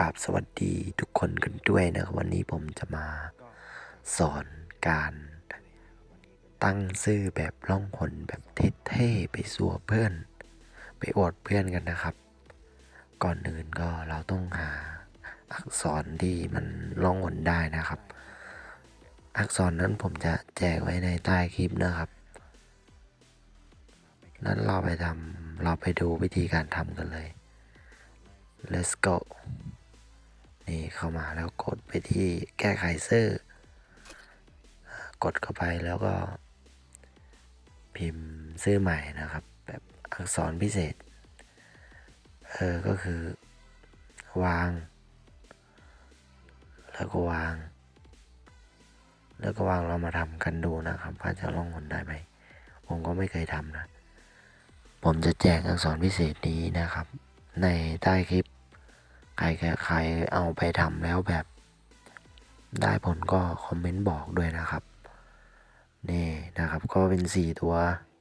กราบสวัสดีทุกคนกันด้วยนะครับวันนี้ผมจะมาสอนการตั้งชื่อแบบล่องหนแบบเท่ๆไปสัวเพื่อน ไปอวดเพื่อนกันนะครับ ก่อนอื่นก็เราต้องหาอักษรที่มันล่องหนได้นะครับ อักษรนั้นผมจะแจกไว้ในใต้คลิปนะครับ นั้นเราไปทำเราไปดูวิธีการทำกันเลย let's go นี่เข้ามาแล้วกดไปที่แก้ไขชื่อกดเข้าไปแล้วก็ พิมพ์ชื่อใหม่นะครับ แบบอักษรพิเศษ เออ ก็คือ วาง แล้วก็วาง แล้วก็วางเรามาทำกันดูนะครับ ว่าจะล่องหนได้ไหม ผมก็ไม่เคยทำนะ ผมจะแจกอักษรพิเศษนี้นะครับ ในใต้คลิป ใครใครเอาไปทำแล้วแบบ ได้ผลก็คอมเมนต์บอกด้วยนะครับ นี่นะครับก็เป็นสี่ตัว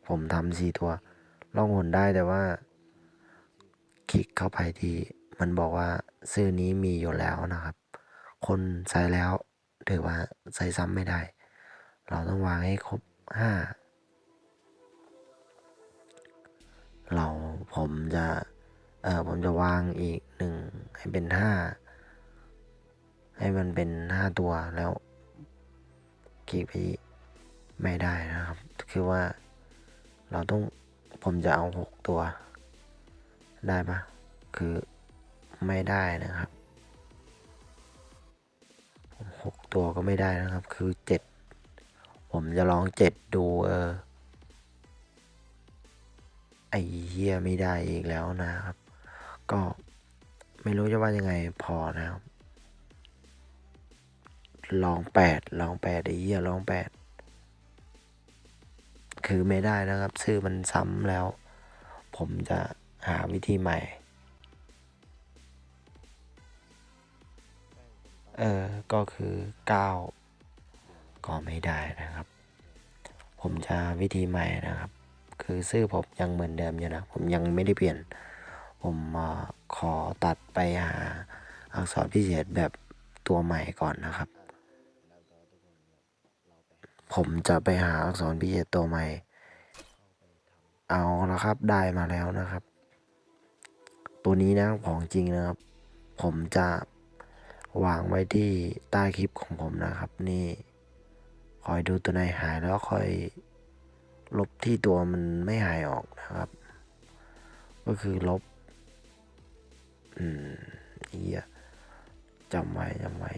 ผมทำสี่ตัวล่องหนได้แต่ว่า คลิกเข้าไปที่มันบอกว่าซื้อนี้มีอยู่แล้วนะครับ คนใส่แล้วถือว่าใส่ซ้ำไม่ได้ เราต้องวางให้ครบห้าเราผมจะ เออผมจะวางอีกหนึ่งให้เป็นห้าให้มันเป็นห้าตัวแล้วคลิกไปไม่ได้นะครับ คือว่าเราต้องผมจะเอาหกตัว ได้ปะคือไม่ได้นะครับหกตัวก็ไม่ได้นะครับ คือเจ็ดผมจะลองเจ็ดดูเออไอ้เหี้ยไม่ได้อีกแล้วนะครับ ก็ไม่รู้จะว่ายังไงพอนะครับ ลองแปดลองแปดไอ้เหี้ยลองแปดคือไม่ได้นะครับ ชื่อมันซ้ำแล้ว ผมจะหาวิธีใหม่ เออ ก็คือเก้าก็ไม่ได้นะครับ ผมจะวิธีใหม่นะครับ คือชื่อผมยังเหมือนเดิมอยู่นะ ผมยังไม่ได้เปลี่ยน ผมขอตัดไปหาอักษรพิเศษแบบตัวใหม่ก่อนนะครับ ผมจะไปหาอักษรพิเศษตัวใหม่ เอาละครับได้มาแล้วนะครับ ตัวนี้นะของจริงนะครับ ผมจะวางไว้ที่ใต้คลิปของผมนะครับ นี่คอยดูตัวไหนหายแล้วคอยลบที่ตัวมันไม่หายออกนะครับ ก็คือลบ อืมเฮียจำไว้จำไว้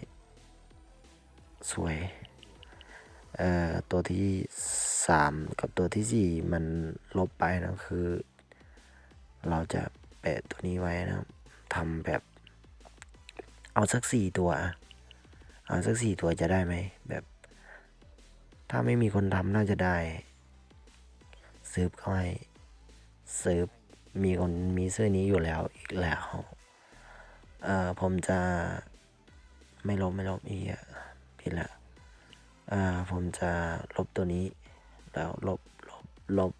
สวย เอ่อ ตัวที่สามกับตัวที่สี่มันลบไปนะคือ เราจะแปะตัวนี้ไว้นะทำแบบ เอาสักสี่ตัวเอาสักสี่ตัวจะได้ไหมแบบ ถ้าไม่มีคนทำน่าจะได้ซื้อเข้าให้ซื้อมีคนมีเสื้อนี้อยู่แล้วอีกแล้ว อ่อผมจะไม่ลบไม่ลบอีกอะผิดละอ่าผมจะลบตัวนี้ แล้วลบลบลบ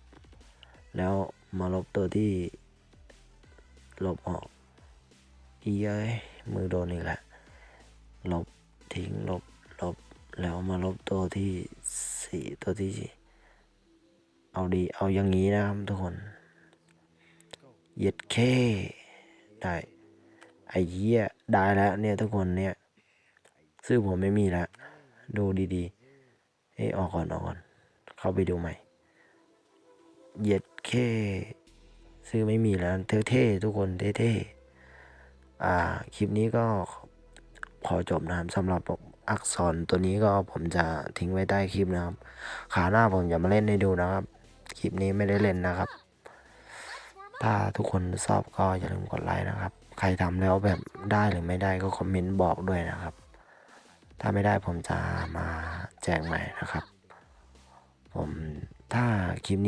แล้วมาลบตัวที่ ลบออกอีเอ้ยมือโดนอีกแล้วลบทิ้งลบลบ แล้วมาลบตัวที่สี่ตัวที่สี่เอาดีเอาอย่างนี้นะครับทุกคนเย็ดเคได้ ไอ้เหี้ยได้แล้วเนี่ยทุกคนเนี่ยซื้อผมไม่มีแล้วดูดีๆเอ้ออกก่อนออกก่อน เข้าไปดูใหม่เหย็ดเคซื้อไม่มีแล้วเท่ๆทุกคนเท่ๆอ่าคลิปนี้ก็ขอจบนะครับสำหรับอักษรตัวนี้ก็ผมจะทิ้งไว้ใต้คลิปนะครับ ขาหน้าผมจะมาเล่นให้ดูนะครับ คลิปนี้ไม่ได้เล่นนะครับ ถ้าทุกคนชอบก็อย่าลืมกดไลค์นะครับ ใครทำแล้วแบบได้หรือไม่ได้ก็คอมเมนต์บอกด้วยนะครับ ถ้าไม่ได้ผมจะมาแจ้งใหม่นะครับ ผมถ้าคลิปนี้